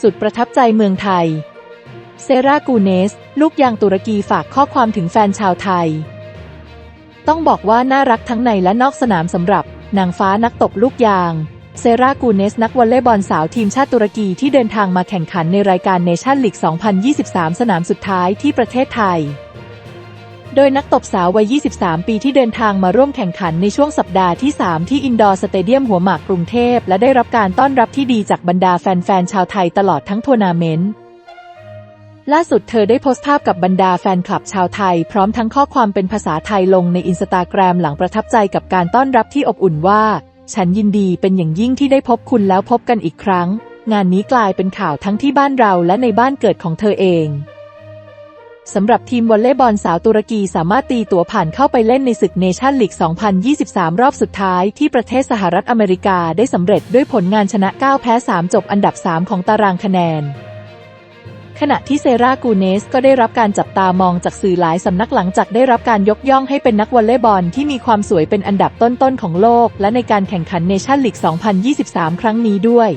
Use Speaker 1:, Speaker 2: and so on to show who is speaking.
Speaker 1: สุดประทับใจเมืองไทย เซรากูเนส ลูกยางตุรกีฝากข้อความถึงแฟนชาวไทย ต้องบอกว่าน่ารักทั้งในและนอกสนามสำหรับ นางฟ้านักตบลูกยาง เซรากูเนส นักวอลเลย์บอลสาวทีมชาติตุรกีที่เดินทางมาแข่งขันในรายการเนชั่นลีก 2023 สนามสุดท้ายที่ประเทศไทย โดยนักตบสาววัย 23 ปีที่เดินทางมาร่วมแข่งขันในช่วงสัปดาห์ที่ 3 ที่อินดอร์สเตเดียมหัวหมากกรุงเทพ และได้รับการต้อนรับที่ดีจากบรรดาแฟนๆ ชาวไทยตลอดทั้งทัวร์นาเมนต์ ล่าสุดเธอได้โพสต์ภาพกับบรรดาแฟนคลับชาวไทย พร้อมทั้งข้อความเป็นภาษาไทยลงในอินสตาแกรมหลังประทับใจกับการต้อนรับที่อบอุ่นว่า ฉันยินดีเป็นอย่างยิ่งที่ได้พบคุณแล้วพบกันอีกครั้ง งานนี้กลายเป็นข่าวทั้งที่บ้านเราและในบ้านเกิดของเธอเอง สำหรับทีมวอลเลย์บอลสาวตุรกีสามารถตีตั๋วผ่านเข้าไปเล่นในศึกเนชั่นลีก 2023 รอบสุดท้ายที่ประเทศสหรัฐอเมริกาได้สำเร็จด้วยผลงานชนะ 9 แพ้ 3 จบอันดับ 3 ของตารางคะแนน ขณะที่เซรากูเนสก็ได้รับการจับตามองจากสื่อหลายสำนักหลังจากได้รับการยกย่องให้เป็นนักวอลเลย์บอลที่มีความสวยเป็นอันดับต้นๆของโลก และในการแข่งขันเนชั่นลีก 2023 ครั้งนี้ด้วย